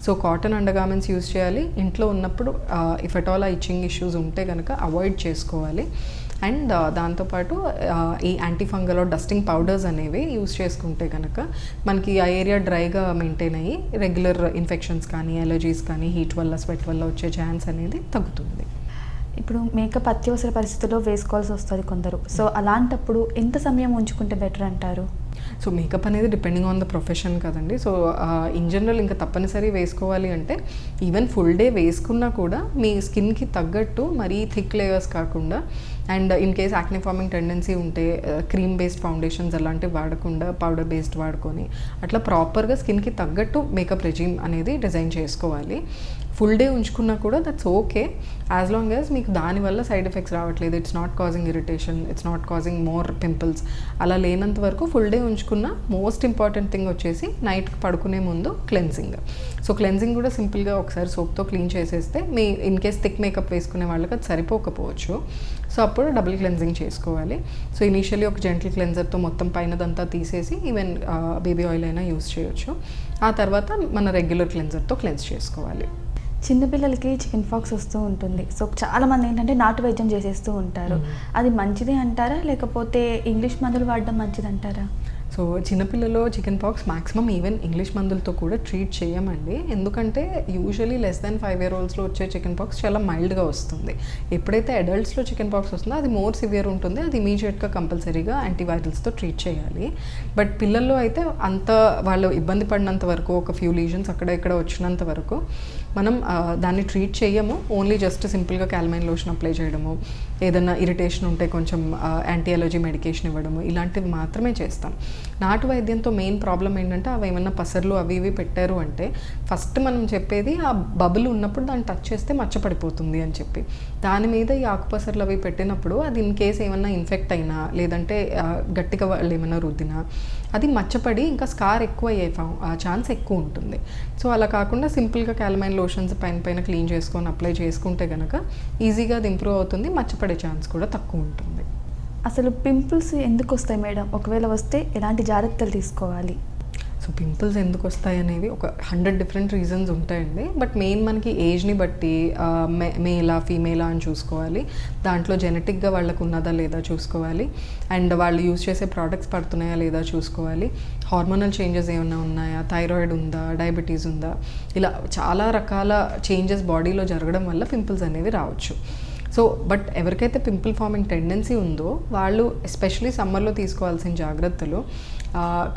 సో కాటన్ అండర్గార్మెంట్స్ యూస్ చేయాలి. ఇంట్లో ఉన్నప్పుడు ఇఫ్ అట్ ఆల్ ఆ ఇచ్చింగ్ ఇష్యూస్ ఉంటే కనుక అవాయిడ్ చేసుకోవాలి. అండ్ దాంతోపాటు ఈ యాంటీ ఫంగల్ డస్టింగ్ పౌడర్స్ అనేవి యూస్ చేసుకుంటే కనుక మనకి ఆ ఏరియా డ్రైగా మెయింటైన్ అయ్యి రెగ్యులర్ ఇన్ఫెక్షన్స్ కానీ ఎలర్జీస్ కానీ హీట్ వల్ల స్వెట్ వల్ల వచ్చే ఛాన్స్ అనేది తగ్గుతుంది. ఇప్పుడు మేకప్ అత్యవసర పరిస్థితుల్లో వేసుకోవాల్సి వస్తుంది కొందరు. సో అలాంటప్పుడు ఎంత సమయం ఉంచుకుంటే బెటర్ అంటారు? సో మేకప్ అనేది డిపెండింగ్ ఆన్ ద ప్రొఫెషన్ కదండి. సో ఇన్ జనరల్ ఇంకా తప్పనిసరి వేసుకోవాలి అంటే ఈవెన్ ఫుల్ డే వేసుకున్నా కూడా మీ స్కిన్కి తగ్గట్టు మరీ థిక్ లేయర్స్ కాకుండా and in case acne forming tendency ఉంటే క్రీమ్ బేస్డ్ ఫౌండేషన్స్ అలాంటివి వాడకుండా పౌడర్ బేస్డ్ వాడుకొని అట్లా ప్రాపర్గా స్కిన్కి తగ్గట్టు మేకప్ రెజీమ్ అనేది డిజైన్ చేసుకోవాలి. ఫుల్ డే ఉంచుకున్నా కూడా that's okay as long as మీకు దానివల్ల సైడ్ ఎఫెక్ట్స్ రావట్లేదు. It's not causing irritation it's not causing more pimples అలా లేనంత వరకు ఫుల్ డే ఉంచుకున్న మోస్ట్ ఇంపార్టెంట్ థింగ్ వచ్చేసి నైట్ పడుకునే ముందు క్లెన్సింగ్ సో క్లెన్సింగ్ కూడా సింపుల్గా ఒకసారి సోప్తో క్లీన్ చేసేస్తే మీ ఇన్ కేస్ థిక్ మేకప్ వేసుకునే వాళ్ళకి అది సరిపోకపోవచ్చు. సో అప్పుడు డబుల్ క్లెన్సింగ్ చేసుకోవాలి. సో ఇనీషియలీ ఒక జెంటల్ క్లెన్జర్తో మొత్తం పైనదంతా తీసేసి ఈవెన్ బేబీ ఆయిల్ అయినా యూస్ చేయొచ్చు. ఆ తర్వాత మన రెగ్యులర్ క్లెన్జర్తో క్లెన్స్ చేసుకోవాలి. చిన్నపిల్లలకి చికెన్ ఫాక్స్ వస్తూ ఉంటుంది. సో చాలా మంది ఏంటంటే నాటు వైద్యం చేసేస్తూ ఉంటారు. అది మంచిదే అంటారా? లేకపోతే ఇంగ్లీష్ మందులు వాడడం మంచిది అంటారా? సో చిన్నపిల్లలో chicken pox maximum even English మందులతో కూడా ట్రీట్ చేయమండి. ఎందుకంటే usually less than five year ఓల్డ్స్లో వచ్చే చికెన్ పాక్స్ చాలా మైల్డ్గా వస్తుంది. ఎప్పుడైతే అడల్ట్స్లో చికెన్ పాక్స్ వస్తుందో అది మోర్ సివియర్ ఉంటుంది. అది ఇమీడియట్గా కంపల్సరీగా యాంటీవైరల్స్తో ట్రీట్ చేయాలి. బట్ పిల్లల్లో అయితే అంత వాళ్ళు ఇబ్బంది పడినంత వరకు ఒక ఫ్యూ లీజన్స్ అక్కడ ఇక్కడ వచ్చినంత వరకు మనం దాన్ని ట్రీట్ చేయము. ఓన్లీ జస్ట్ సింపుల్గా క్యాల్మైన్ లోషన్ అప్లై చేయడము. ఏదైనా ఇరిటేషన్ ఉంటే కొంచెం యాంటీ అలర్జీ మెడికేషన్ ఇవ్వడము. ఇలాంటివి మాత్రమే చేస్తాం. నాటు వైద్యంతో మెయిన్ ప్రాబ్లం ఏంటంటే అవి ఏమన్నా పసర్లు అవి ఇవి పెట్టారు అంటే ఫస్ట్ మనం చెప్పేది ఆ బబుల్ ఉన్నప్పుడు దాన్ని టచ్ చేస్తే మచ్చపడిపోతుంది అని చెప్పి. దాని మీద ఈ ఆకుపసర్లు అవి పెట్టినప్పుడు అది ఇన్ కేస్ ఏమన్నా ఇన్ఫెక్ట్ అయినా లేదంటే గట్టిగా వాళ్ళు ఏమైనా రుద్దినా అది మచ్చపడి ఇంకా స్కార్ ఎక్కువ అయ్యే ఛాన్స్ ఎక్కువ ఉంటుంది. సో అలా కాకుండా సింపుల్గా క్యాలమైన్ లోషన్స్ పైన పైన క్లీన్ చేసుకొని అప్లై చేసుకుంటే కనుక ఈజీగా అది ఇంప్రూవ్ అవుతుంది మచ్చపడే ఛాన్స్ కూడా తక్కువ ఉంటుంది. అసలు పింపుల్స్ ఎందుకు వస్తాయి మేడం? ఒకవేళ వస్తే ఎలాంటి జాగ్రత్తలు తీసుకోవాలి? సో పింపుల్స్ ఎందుకు వస్తాయి అనేది ఒక హండ్రెడ్ డిఫరెంట్ రీజన్స్ ఉంటాయండి. బట్ మెయిన్ మనకి ఏజ్ని బట్టి మే మేలా ఫీమేలా అని చూసుకోవాలి. దాంట్లో జెనెటిక్గా వాళ్ళకు ఉన్నదా లేదా చూసుకోవాలి. అండ్ వాళ్ళు యూజ్ చేసే ప్రోడక్ట్స్ పడుతున్నాయా లేదా చూసుకోవాలి. హార్మోనల్ చేంజెస్ ఏమైనా ఉన్నాయా? థైరాయిడ్ ఉందా? డయాబెటీస్ ఉందా? ఇలా చాలా రకాల చేంజెస్ బాడీలో జరగడం వల్ల పింపుల్స్ అనేవి రావచ్చు. సో బట్ ఎవరికైతే పింపుల్ ఫార్మింగ్ టెండెన్సీ ఉందో వాళ్ళు ఎస్పెషలీ సమ్మర్లో తీసుకోవాల్సిన జాగ్రత్తలు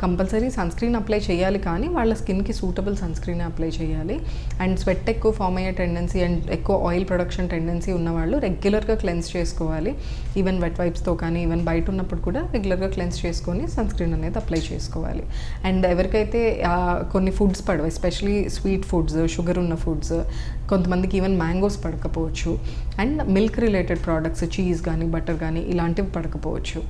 కంపల్సరీ సన్ స్క్రీన్ అప్లై చేయాలి కానీ వాళ్ళ స్కిన్కి సూటబుల్ సన్ స్క్రీన్ అప్లై చేయాలి. అండ్ స్వెట్ ఎక్కువ ఫామ్ అయ్యే టెండెన్సీ అండ్ ఎక్కువ ఆయిల్ ప్రొడక్షన్ టెండెన్సీ ఉన్న వాళ్ళు రెగ్యులర్గా క్లెన్స్ చేసుకోవాలి ఈవెన్ వెట్ వైప్స్తో కానీ ఈవెన్ బయట ఉన్నప్పుడు కూడా రెగ్యులర్గా క్లెన్స్ చేసుకొని సన్ స్క్రీన్ అనేది అప్లై చేసుకోవాలి. అండ్ ఎవరికైతే కొన్ని ఫుడ్స్ పడవు ఎస్పెషలీ స్వీట్ ఫుడ్స్ షుగర్ ఉన్న ఫుడ్స్ కొంతమందికి even mangoes పడకపోవచ్చు. And milk related products cheese కానీ బటర్ కానీ ఇలాంటివి పడకపోవచ్చు.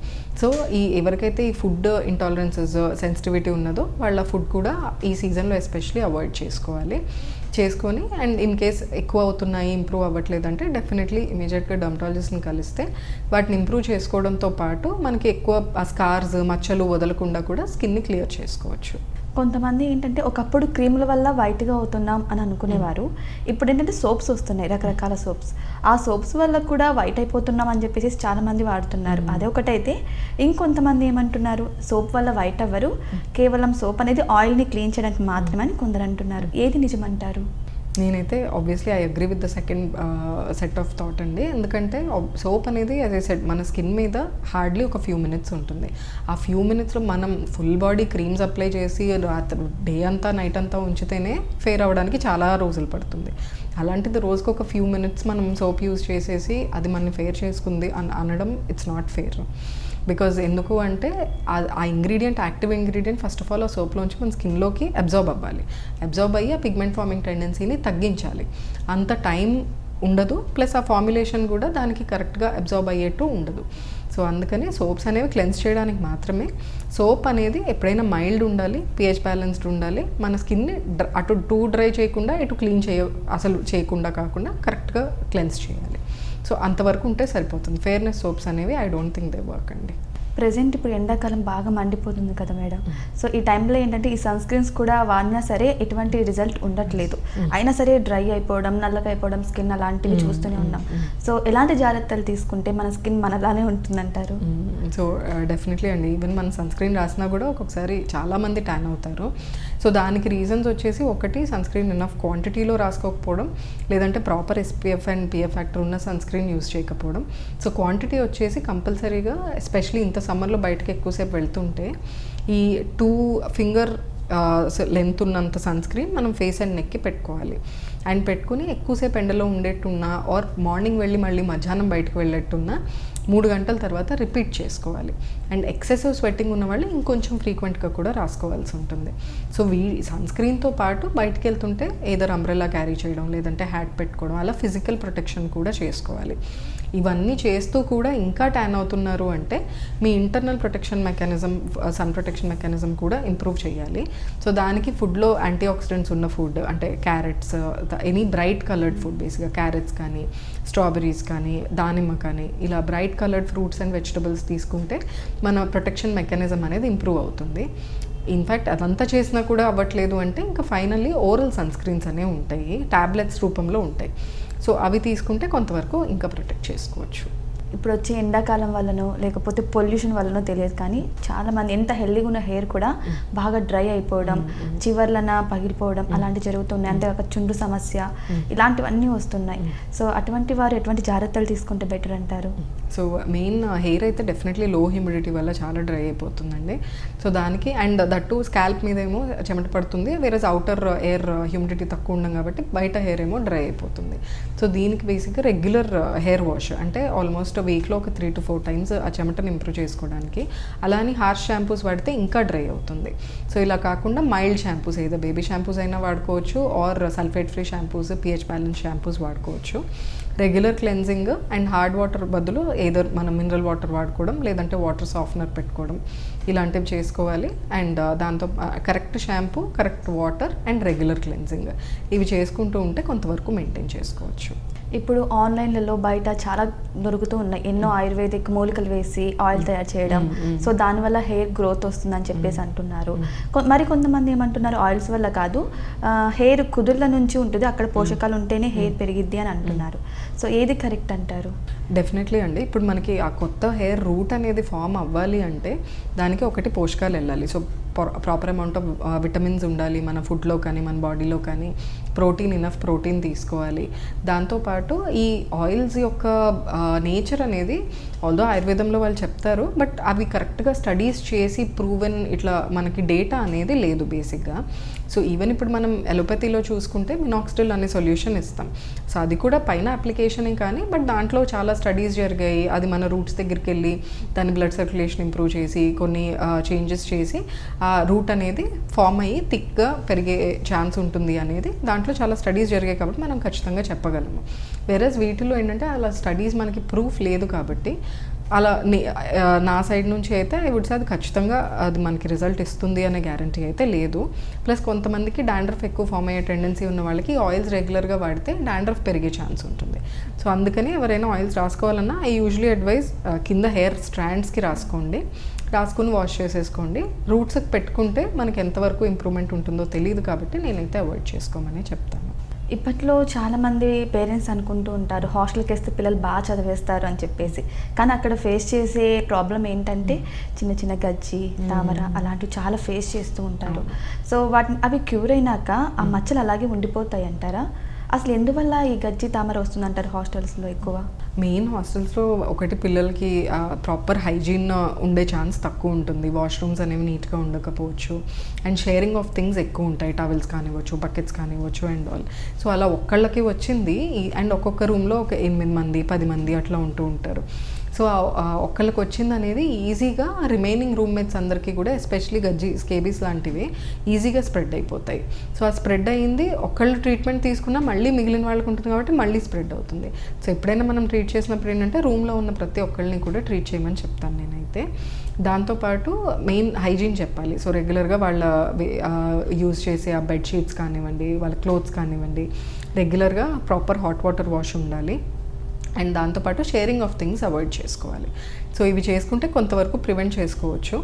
సో ఈ ఎవరికైతే ఈ ఫుడ్ ఇంటాలరెన్సెస్ సెన్సిటివిటీ ఉన్నదో వాళ్ళ ఫుడ్ కూడా ఈ సీజన్లో ఎస్పెషలీ అవాయిడ్ చేసుకోవాలి. చేసుకొని అండ్ ఇన్ కేస్ ఎక్కువ అవుతున్నాయి ఇంప్రూవ్ అవ్వట్లేదు అంటే డెఫినెట్లీ ఇమీడియట్గా డర్మటాలజిస్ట్ని కలిస్తే వాటిని ఇంప్రూవ్ చేసుకోవడంతో పాటు మనకి ఎక్కువ ఆ స్కార్స్ మచ్చలు వదలకుండా కూడా స్కిన్ని క్లియర్ చేసుకోవచ్చు. కొంతమంది ఏంటంటే ఒకప్పుడు క్రీముల వల్ల వైట్గా అవుతున్నాం అని అనుకునేవారు. ఇప్పుడు ఏంటంటే సోప్స్ వస్తున్నాయి రకరకాల సోప్స్. ఆ సోప్స్ వల్ల కూడా వైట్ అయిపోతున్నాం అని చెప్పేసి చాలా మంది వాడుతున్నారు. అదే ఒకటైతే ఇంకొంతమంది ఏమంటున్నారు? సోప్ వల్ల వైట్ అవ్వరు. కేవలం సోప్ అనేది ఆయిల్ని క్లీన్ చేయడానికి మాత్రమే అని కొందరు అంటున్నారు. ఏది నిజమంటారు? నేనైతే obviously I agree with the second set of thought అండి. ఎందుకంటే సోప్ అనేది అదే సెట్ మన స్కిన్ మీద హార్డ్లీ ఒక ఫ్యూ మినిట్స్ ఉంటుంది. ఆ ఫ్యూ మినిట్స్లో మనం ఫుల్ బాడీ క్రీమ్స్ అప్లై చేసి రాత్రి డే అంతా నైట్ అంతా ఉంచితేనే ఫేర్ అవ్వడానికి చాలా రోజులు పడుతుంది. అలాంటిది రోజుకి ఒక ఫ్యూ మినిట్స్ మనం సోప్ యూజ్ చేసేసి అది మనని ఫేర్ చేసుకుంది అని అనడం ఇట్స్ నాట్ ఫేర్ బికాజ్ ఎందుకు అంటే ఆ- ingredient active ingredient first of all ఆ సోప్లోంచి మన స్కిన్లోకి అబ్జార్బ్ అవ్వాలి. అబ్జార్బ్ అయ్యి ఆ పిగ్మెంట్ ఫార్మింగ్ టెండెన్సీని తగ్గించాలి. అంత టైం ఉండదు. ప్లస్ ఆ ఫార్ములేషన్ కూడా దానికి కరెక్ట్గా అబ్జార్బ్ అయ్యేట్టు ఉండదు. సో అందుకని సోప్స్ అనేవి క్లెన్స్ చేయడానికి మాత్రమే. సోప్ అనేది ఎప్పుడైనా మైల్డ్ ఉండాలి పిహెచ్ బ్యాలెన్స్డ్ ఉండాలి. మన స్కిన్ని అటు టూ డ్రై చేయకుండా ఇటు క్లీన్ చేయ అసలు చేయకుండా కాకుండా కరెక్ట్గా క్లెన్స్ చేయాలి. సో అంతవరకు ఉంటే సరిపోతుంది. ఫేర్నెస్ సోప్స్ అనేవి I don't think they work అండి. ప్రజెంట్ ఇప్పుడు ఎండాకాలం బాగా మండిపోతుంది కదా మేడం. సో ఈ టైంలో ఏంటంటే ఈ సన్ స్క్రీన్స్ కూడా వాడినా సరే ఎటువంటి రిజల్ట్ ఉండట్లేదు. అయినా సరే డ్రై అయిపోవడం నల్లగా అయిపోవడం స్కిన్ అలాంటివి చూస్తూనే ఉన్నాం. సో ఎలాంటి జాగ్రత్తలు తీసుకుంటే మన స్కిన్ మనలానే ఉంటుందంటారు? సో డెఫినెట్లీ అండి. ఈవెన్ మన సన్ స్క్రీన్ రాసినా కూడా ఒక్కొక్కసారి చాలామంది ట్యాన్ అవుతారు. సో దానికి రీజన్స్ వచ్చేసి ఒకటి సన్ స్క్రీన్ క్వాంటిటీలో రాసుకోకపోవడం లేదంటే proper SPF and PF factor ఉన్న సన్ స్క్రీన్ యూస్ చేయకపోవడం. సో క్వాంటిటీ వచ్చేసి కంపల్సరీగా ఎస్పెషలీ ఇంత సమ్మర్లో బయటకు ఎక్కువసేపు వెళ్తుంటే ఈ టూ ఫింగర్ లెంత్ ఉన్నంత సన్ స్క్రీన్ మనం ఫేస్ అండ్ నెక్కి పెట్టుకోవాలి. అండ్ పెట్టుకుని ఎక్కువసేపు ఎండలో ఉండేట్టున్నా ఆర్ మార్నింగ్ వెళ్ళి మళ్ళీ మధ్యాహ్నం బయటకు వెళ్ళేట్టున్నా మూడు గంటల తర్వాత రిపీట్ చేసుకోవాలి. అండ్ ఎక్సెసివ్ స్వెట్టింగ్ ఉన్న వాళ్ళు ఇంకొంచెం ఫ్రీక్వెంట్గా కూడా రాసుకోవాల్సి ఉంటుంది. సో వీ సన్ స్క్రీన్తో పాటు బయటకు వెళ్తుంటే ఏదో అంబ్రెలా క్యారీ చేయడం లేదంటే హ్యాట్ పెట్టుకోవడం అలా ఫిజికల్ ప్రొటెక్షన్ కూడా చేసుకోవాలి. ఇవన్నీ చేస్తూ కూడా ఇంకా ట్యాన్ అవుతున్నారు అంటే మీ internal protection mechanism sun protection mechanism కూడా ఇంప్రూవ్ చేయాలి. సో దానికి ఫుడ్లో యాంటీ ఆక్సిడెంట్స్ ఉన్న ఫుడ్ అంటే carrots any bright coloured food బేసిక్గా క్యారెట్స్ కానీ స్ట్రాబెరీస్ కానీ దానిమ్మ కానీ ఇలా bright coloured fruits and vegetables తీసుకుంటే మన ప్రొటెక్షన్ మెకానిజం అనేది ఇంప్రూవ్ అవుతుంది. ఇన్ఫ్యాక్ట్ అదంతా చేసినా కూడా అవ్వట్లేదు అంటే ఇంకా ఫైనల్లీ ఓరల్ సన్ స్క్రీన్స్ అనేవి ఉంటాయి టాబ్లెట్స్ రూపంలో ఉంటాయి. సో అవి తీసుకుంటే కొంతవరకు ఇంకా ప్రొటెక్ట్ చేసుకోవచ్చు. ఇప్పుడు వచ్చే ఎండాకాలం వల్లనో లేకపోతే పొల్యూషన్ వల్లనో తెలియదు. కానీ చాలా మంది ఎంత హెల్దీగా ఉన్న హెయిర్ కూడా బాగా డ్రై అయిపోవడం చివర్లన పగిలిపోవడం అలాంటివి జరుగుతున్నాయి. అంతేకాక చుండ్రు సమస్య ఇలాంటివన్నీ వస్తున్నాయి. సో అటువంటి వారు ఎటువంటి జాగ్రత్తలు తీసుకుంటే బెటర్ అంటారు? సో మెయిన్ హెయిర్ అయితే డెఫినెట్లీ లో హ్యూమిడిటీ వల్ల చాలా డ్రై అయిపోతుందండి. సో దానికి అండ్ దట్టు స్కాల్ప్ మీద ఏమో చెమట పడుతుంది. వేరే అవుటర్ ఎయిర్ హ్యూమిడిటీ తక్కువ ఉండడం కాబట్టి బయట హెయిర్ ఏమో డ్రై అయిపోతుంది. సో దీనికి బేసిక్గా రెగ్యులర్ హెయిర్ వాష్ అంటే ఆల్మోస్ట్ వీక్లో ఒక త్రీ టు ఫోర్ టైమ్స్ ఆ చెమటను ఇంప్రూవ్ చేసుకోవడానికి. అలానే హార్ష్ షాంపూస్ వాడితే ఇంకా డ్రై అవుతుంది. సో ఇలా కాకుండా మైల్డ్ షాంపూస్ ఏదో బేబీ షాంపూస్ అయినా వాడుకోవచ్చు or sulphate free shampoos pH balance shampoos వాడుకోవచ్చు. Regular cleansing and hard water బదులు ఏదో మనం మినరల్ వాటర్ వాడుకోవడం లేదంటే వాటర్ సాఫ్ట్నర్ పెట్టుకోవడం. ఇలాంటివి చేసుకోవాలి. అండ్ uh, దాంతో correct shampoo correct water and regular cleansing ఇవి చేసుకుంటూ ఉంటే కొంతవరకు మెయింటైన్ చేసుకోవచ్చు. ఇప్పుడు ఆన్లైన్లలో బయట చాలా దొరుకుతూ ఉన్నాయి. ఎన్నో ఆయుర్వేదిక్ మూలికలు వేసి ఆయిల్ తయారు చేయడం. సో దానివల్ల హెయిర్ గ్రోత్ వస్తుందని చెప్పేసి అంటున్నారు. మరి కొంతమంది ఏమంటున్నారు ఆయిల్స్ వల్ల కాదు హెయిర్ కుదుర్ల నుంచి ఉంటుంది అక్కడ పోషకాలు ఉంటేనే హెయిర్ పెరిగిద్ది అని అంటున్నారు. సో ఏది కరెక్ట్ అంటారు? డెఫినెట్లీ అండి. ఇప్పుడు మనకి ఆ కొత్త హెయిర్ రూట్ అనేది ఫామ్ అవ్వాలి అంటే దానికి ఒకటి పోషకాలు వెళ్ళాలి. So proper amount of vitamins ఉండాలి మన ఫుడ్లో కానీ మన బాడీలో కానీ. ప్రోటీన్ ఇనఫ్ ప్రోటీన్ తీసుకోవాలి. దాంతోపాటు ఈ ఆయిల్స్ యొక్క నేచర్ అనేది ఆల్దో ఆయుర్వేదంలో వాళ్ళు చెప్తారు బట్ అవి కరెక్ట్గా స్టడీస్ చేసి ప్రూవెన్ ఇట్లా మనకి డేటా అనేది లేదు బేసిక్గా. సో ఈవెన్ ఇప్పుడు మనం ఎలోపతిలో చూసుకుంటే మినాక్స్టిల్ అనే సొల్యూషన్ ఇస్తాం. సో అది కూడా పైన అప్లికేషనే కానీ బట్ దాంట్లో చాలా స్టడీస్ జరిగాయి. అది మన రూట్స్ దగ్గరికి వెళ్ళి దాని బ్లడ్ సర్క్యులేషన్ ఇంప్రూవ్ చేసి కొన్ని చేంజెస్ చేసి ఆ రూట్ అనేది ఫామ్ అయ్యి థిక్గా పెరిగే ఛాన్స్ ఉంటుంది అనేది దాంట్లో చాలా స్టడీస్ జరిగాయి కాబట్టి మనం ఖచ్చితంగా చెప్పగలము. వేరేస్ వీటిలో ఏంటంటే అలా స్టడీస్ మనకి ప్రూఫ్ లేదు కాబట్టి అలా నా సైడ్ నుంచి అయితే ఐ వుడ్ సే అది ఖచ్చితంగా అది మనకి రిజల్ట్ ఇస్తుంది అనే గ్యారంటీ అయితే లేదు. ప్లస్ కొంతమందికి డాండ్రఫ్ ఎక్కువ ఫామ్ అయ్యే టెండెన్సీ ఉన్న వాళ్ళకి ఆయిల్స్ రెగ్యులర్గా వాడితే డాండ్రఫ్ పెరిగే ఛాన్స్ ఉంటుంది. సో అందుకని ఎవరైనా ఆయిల్స్ రాసుకోవాలన్నా ఐ యూజువలీ అడ్వైజ్ కింద హెయిర్ స్ట్రాండ్స్కి రాసుకోండి. రాసుకుని వాష్ చేసేసుకోండి. రూట్స్కి పెట్టుకుంటే మనకి ఎంతవరకు ఇంప్రూవ్మెంట్ ఉంటుందో తెలియదు కాబట్టి నేనైతే అవాయిడ్ చేసుకోమని చెప్తాను. ఇప్పట్లో చాలామంది పేరెంట్స్ అనుకుంటూ ఉంటారు హాస్టల్కి వేస్తే పిల్లలు బాగా చదివేస్తారు అని చెప్పేసి. కానీ అక్కడ ఫేస్ చేసే ప్రాబ్లం ఏంటంటే చిన్న చిన్న గజ్జి తామర అలాంటివి చాలా ఫేస్ చేస్తూ ఉంటారు. సో వాటిని అవి క్యూర్ అయినాక ఆ మచ్చలు అలాగే ఉండిపోతాయి అంటారా అసలు ఎందువల్ల ఈ గజ్జి తామర వస్తుందంటారు హాస్టల్స్లో ఎక్కువ? మెయిన్ హాస్టల్స్లో ఒకటి పిల్లలకి ప్రాపర్ హైజీన్ ఉండే ఛాన్స్ తక్కువ ఉంటుంది. వాష్రూమ్స్ అనేవి నీట్గా ఉండకపోవచ్చు. అండ్ షేరింగ్ ఆఫ్ థింగ్స్ ఎక్కువ ఉంటాయి. టవల్స్ కానివ్వచ్చు బకెట్స్ కానివ్వచ్చు అండ్ ఆల్. సో అలా ఒక్కళ్ళకి వచ్చింది. అండ్ ఒక్కొక్క రూమ్లో ఒక ఎనిమిది మంది పది మంది అట్లా ఉంటూ ఉంటారు. సో ఒక్కళ్ళకి వచ్చింది అనేది ఈజీగా రిమైనింగ్ రూమ్మేట్స్ అందరికీ కూడా ఎస్పెషలీ గజ్జి స్కేబీస్ లాంటివి ఈజీగా స్ప్రెడ్ అయిపోతాయి. సో ఆ స్ప్రెడ్ అయ్యింది ఒక్కళ్ళు ట్రీట్మెంట్ తీసుకున్నా మళ్ళీ మిగిలిన వాళ్ళకి ఉంటుంది కాబట్టి మళ్ళీ స్ప్రెడ్ అవుతుంది. సో ఎప్పుడైనా మనం ట్రీట్ చేసినప్పుడు ఏంటంటే రూమ్లో ఉన్న ప్రతి ఒక్కళ్ళని కూడా ట్రీట్ చేయమని చెప్తాను నేనైతే. దాంతోపాటు మెయిన్ హైజీన్ చెప్పాలి. సో రెగ్యులర్గా వాళ్ళ యూజ్ చేసే ఆ బెడ్షీట్స్ కానివ్వండి వాళ్ళ క్లోత్స్ కానివ్వండి రెగ్యులర్గా ప్రాపర్ హాట్ వాటర్ వాష్ ఉండాలి. అండ్ దాంతోపాటు షేరింగ్ ఆఫ్ థింగ్స్ అవాయిడ్ చేసుకోవాలి. సో ఇవి చేసుకుంటే కొంతవరకు ప్రివెంట్ చేసుకోవచ్చు.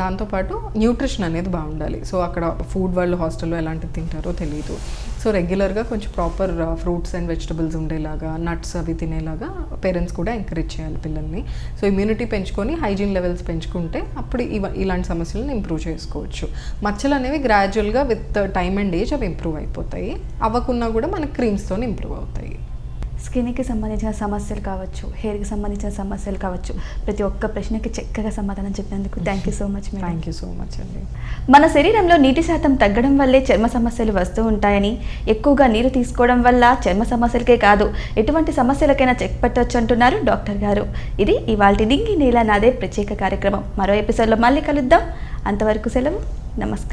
దాంతోపాటు న్యూట్రిషన్ అనేది బాగుండాలి. సో అక్కడ ఫుడ్ వాళ్ళు హాస్టల్లో ఎలాంటివి తింటారో తెలియదు సో రెగ్యులర్గా కొంచెం ప్రాపర్ ఫ్రూట్స్ అండ్ వెజిటబుల్స్ ఉండేలాగా నట్స్ అవి తినేలాగా పేరెంట్స్ కూడా ఎంకరేజ్ చేయాలి పిల్లల్ని. సో ఇమ్యూనిటీ పెంచుకొని హైజీన్ లెవెల్స్ పెంచుకుంటే అప్పుడు ఇవ ఇలాంటి సమస్యలను ఇంప్రూవ్ చేసుకోవచ్చు. మచ్చలు అనేవి గ్రాడ్యువల్గా విత్ టైమ్ అండ్ ఏజ్ అవి ఇంప్రూవ్ అయిపోతాయి. అవ్వకున్నా కూడా మన క్రీమ్స్తో ఇంప్రూవ్ అవుతాయి. స్కిన్కి సంబంధించిన సమస్యలు కావచ్చు హెయిర్కి సంబంధించిన సమస్యలు కావచ్చు ప్రతి ఒక్క ప్రశ్నకి చక్కగా సమాధానం చెప్పినందుకు thank you so much thank you so much అండి. మన శరీరంలో నీటి శాతం తగ్గడం వల్లే చర్మ సమస్యలు వస్తూ ఉంటాయని ఎక్కువగా నీరు తీసుకోవడం వల్ల చర్మ సమస్యలకే కాదు ఎటువంటి సమస్యలకైనా చెక్ పెట్టవచ్చు అంటున్నారు డాక్టర్ గారు. ఇది ఇవాళ డింగి నీల నాదే ప్రత్యేక కార్యక్రమం. మరో ఎపిసోడ్లో మళ్ళీ కలుద్దాం. అంతవరకు సెలవు. నమస్కారం.